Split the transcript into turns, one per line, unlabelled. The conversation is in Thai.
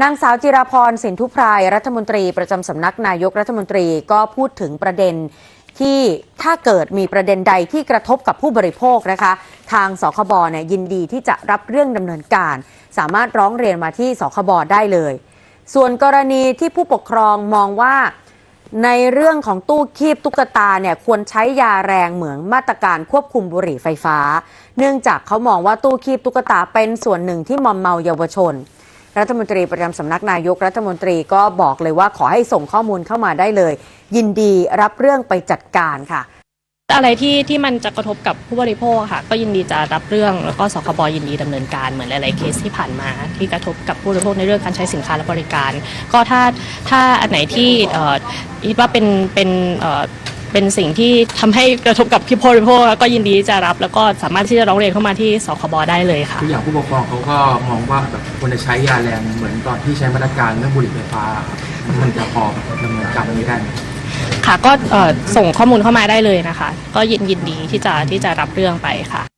นางสาวจิราพรสินทุพรายรัฐมนตรีประจำสำนักนายกรัฐมนตรีก็พูดถึงประเด็นที่ถ้าเกิดมีประเด็นใดที่กระทบกับผู้บริโภคนะคะ ทางสคบเนี่ยยินดีที่จะรับเรื่องดำเนินการ สามารถร้องเรียนมาที่สคบได้เลย ส่วนกรณีที่ผู้ปกครองมองว่าในเรื่องของตู้คีบตุ๊กตาเนี่ยควรใช้ยาแรงเหมือนมาตรการควบคุมบุหรี่ไฟฟ้า เนื่องจากเขามองว่าตู้คีบตุ๊กตาเป็นส่วนหนึ่งที่มอมเมาเยาวชน รัฐมนตรีประจำสำนักนายกรัฐมนตรีก็บอกเลยว่าขอให้ส่งข้อมูลเข้ามาได้เลย ยินดีรับเรื่องไปจัดการค่ะ
อะไรที่ที่มันจะกระทบกับผู้บริโภคค่ะ ก็ยินดีจะรับเรื่องแล้วก็สคบยินดีดำเนินการเหมือนหลายๆเคสที่ผ่านมา ที่กระทบกับผู้บริโภคในเรื่องการใช้สินค้าและบริการ ก็ถ้าถ้าอันไหนที่เอ่อคิดว่าเป็นเป็นเอ่อ เป็นสิ่งที่ทำให้กระทบกับผู้บริโภคก็ยินดีจะรับ แล้วก็สามารถที่จะร้องเรียนเข้ามาที่สคบได้เลยค่ะ
คืออย่างผู้ปกครองเขาก็มองว่าแบบควรจะใช้ยาแรงเหมือนตอนที่ใช้มาตรการเรื่องบุหรี่ไฟฟ้าครับมันจะพอดำเนินการนี้ได้ไหม
ค่ะก็เอ่อส่งข้อมูลเข้ามาได้เลยนะคะ ก็ยินยินดีที่จะที่จะรับเรื่องไปค่ะ